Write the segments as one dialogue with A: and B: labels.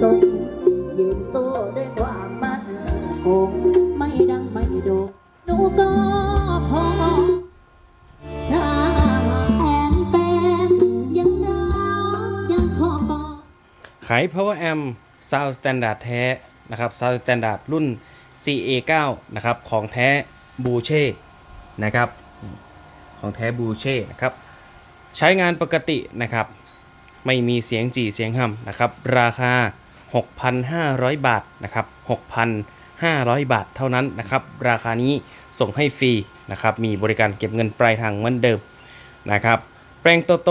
A: สนยืนโซ่ด้วยความมั่นคงไม่ดังไม่โดกหนูก็พอาแอแฟนยัรัก
B: ขาย power amp sound standard แท้นะครับ sound standard รุ่น CA9 นะครับ ของแท้บูเช่นะครับ ของแท้บูเช่นะครับ ใช้งานปกตินะครับ ไม่มีเสียงจี่เสียงห่ำนะครับ ราคา 6,500 บาทนะครับ6,500 บาทเท่านั้นนะครับ ราคานี้ส่งให้ฟรีนะครับ มีบริการเก็บเงินปลายทางเหมือนเดิมนะครับ แปรงโตโต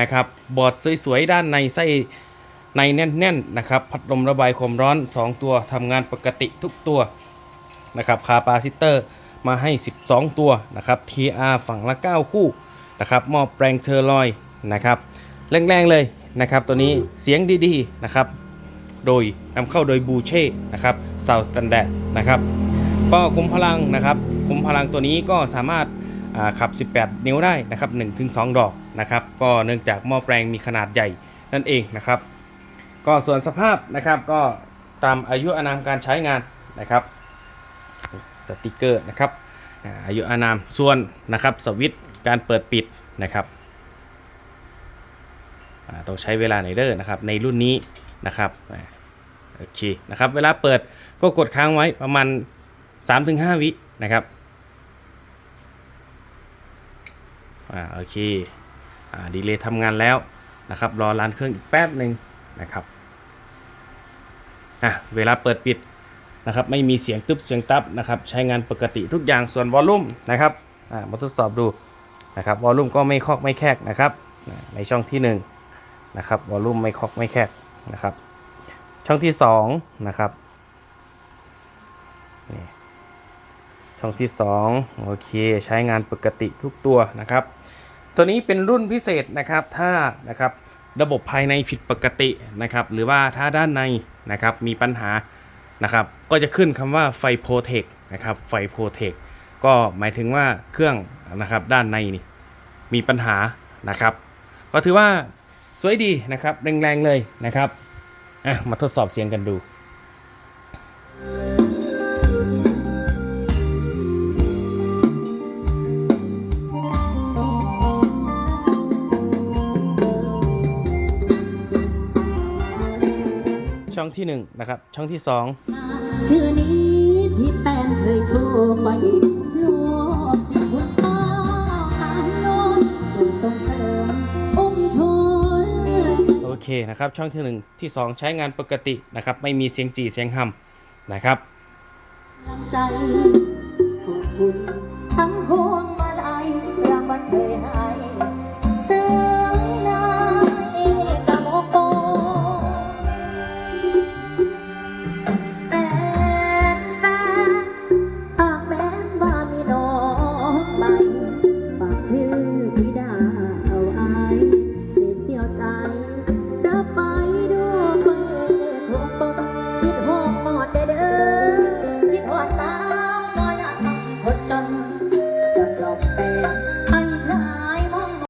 B: นะครับ บอร์ดสวยๆ ด้านในไส้ในแน่นๆนะครับ พัดลมระบายความร้อน 2 ตัวทำงานปกติทุกตัวนะครับคาปาซิเตอร์มาให้ 12 ตัวนะครับ TR ฝั่งละ 9 คู่นะครับมอบแปรงเชอร์ลอยนะครับแรงๆเลยนะครับ ตัวนี้เสียงดีๆนะครับ โดยนำเข้าโดยบูเช่นะครับซาวสแตนดดนะครับก็คุมพลังนะครับคุมพลังตัวนี้ก็สามารถขับ 18 นิ้วได้นะครับ1-2 ดอกนะครับ ก็เนื่องจากหม้อแปลงมีขนาดใหญ่นั่นเองนะครับ ก็ส่วนสภาพนะครับก็ตามอายุอานามการใช้งานนะครับสติกเกอร์นะครับอายุอานามส่วนนะครับสวิตการเปิดปิดนะครับต้องใช้เวลาในเด้อนะครับในรุ่นนี้ นะครับโอเคนะครับเวลาเปิดก็กดค้างไว้ประมาณ 3-5 วินะครับอ่าโอเคอ่าดีเลย์ทำงานแล้วนะครับรอรันเครื่องอีกแป๊บหนึ่งนะครับอะเวลาเปิดปิดนะครับไม่มีเสียงตึบเสียงตับนะครับใช้งานปกติทุกอย่างส่วนวอลลุ่มนะครับอ่ามาทดสอบดูนะครับวอลลุ่มก็ไม่คอกไม่แคกนะครับในช่องที่1นะครับวอลลุ่มไม่คอกไม่แคก นะครับ ช่องที่2นะครับนี่ช่องที่ 2 โอเคใช้งานปกติทุกตัวนะครับ ตัวนี้เป็นรุ่นพิเศษนะครับถ้านะครับระบบภายในผิดปกตินะครับ หรือว่าถ้าด้านในนะครับมีปัญหานะครับ ก็จะขึ้นคำว่าไฟโปรเทคนะครับไฟโปรเทคก็หมายถึงว่าเครื่องนะครับด้านในนี่มีปัญหานะครับ ก็ถือว่า สวยดีนะครับ แรงๆเลยนะครับอะมาทดสอบเสียงกันดูช่องที่หนึ่งนะครับ ช่องที่สอง
A: ชื่อนี้ที่แป้นเคยโทรไปโลกสิบุญพ่อตามโน้นผู้ส่งเสริม
B: เคนะครับช่องที่ 1 ที่ 2 ใช้งานปกตินะครับไม่มีเสียงจีเสียงหำนะครับ
A: ใจขอบคุณทั้งพวงมาลัยรางวัลเคยให้เ